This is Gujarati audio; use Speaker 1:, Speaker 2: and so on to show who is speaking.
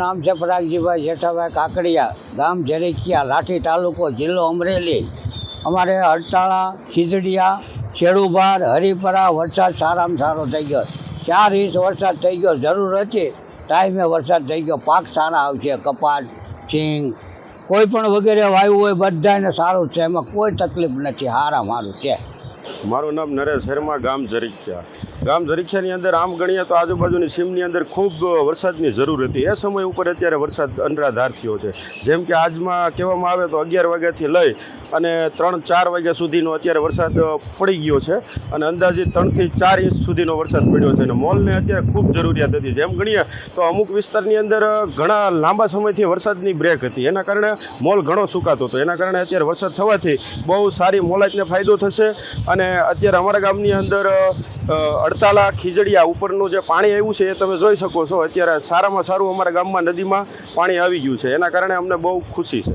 Speaker 1: નામ છે પરાગજીભાઈ જેઠાભાઈ કાકડિયા, ગામ ઝરેકિયા લાઠી તાલુકો જિલ્લો અમરેલી. અમારે હડતાળા, ખીજડીયા શેડુભાર હરિપરા વરસાદ સારામાં સારો થઈ ગયો. ચાર ઇંચ વરસાદ થઈ ગયો. જરૂર હતી ટાઈમે વરસાદ થઈ ગયો. પાક સારા આવશે. કપાસ સિંગ કોઈ પણ વગેરે વાયુ હોય બધાને સારું છે. એમાં કોઈ તકલીફ નથી. હારા મારું છે.
Speaker 2: મારું નામ નરેશ શર્મા, ગામ જરીખ્યા ગામ ધરીક્ષાની અંદર આમ ગણીએ તો આજુબાજુની સીમની અંદર ખૂબ વરસાદની જરૂર હતી. એ સમય ઉપર અત્યારે વરસાદ અનરાધાર થયો છે. જેમ કે આજમાં કહેવામાં આવે તો અગિયાર વાગ્યાથી લઈ અને ત્રણ, ચાર વાગ્યા સુધીનો અત્યારે વરસાદ પડી ગયો છે અને અંદાજે ત્રણથી ચાર ઇંચ સુધીનો વરસાદ પડ્યો છે. અને મોલને અત્યારે ખૂબ જરૂરિયાત હતી. જેમ ગણીએ તો અમુક વિસ્તારની અંદર ઘણા લાંબા સમયથી વરસાદની બ્રેક હતી. એના કારણે મોલ ઘણો સુકાતો હતો. એના કારણે અત્યારે વરસાદ થવાથી બહુ સારી મોલાજને ફાયદો થશે અને અત્યારે અમારા ગામની અંદર અડતાલા ખીજડીયા ઉપરનું જે પાણી આવ્યું છે એ તમે જોઈ શકો છો. અત્યારે સારામાં સારું અમારા ગામમાં નદીમાં પાણી આવી ગયું છે. એના કારણે અમને બહુ ખુશી છે.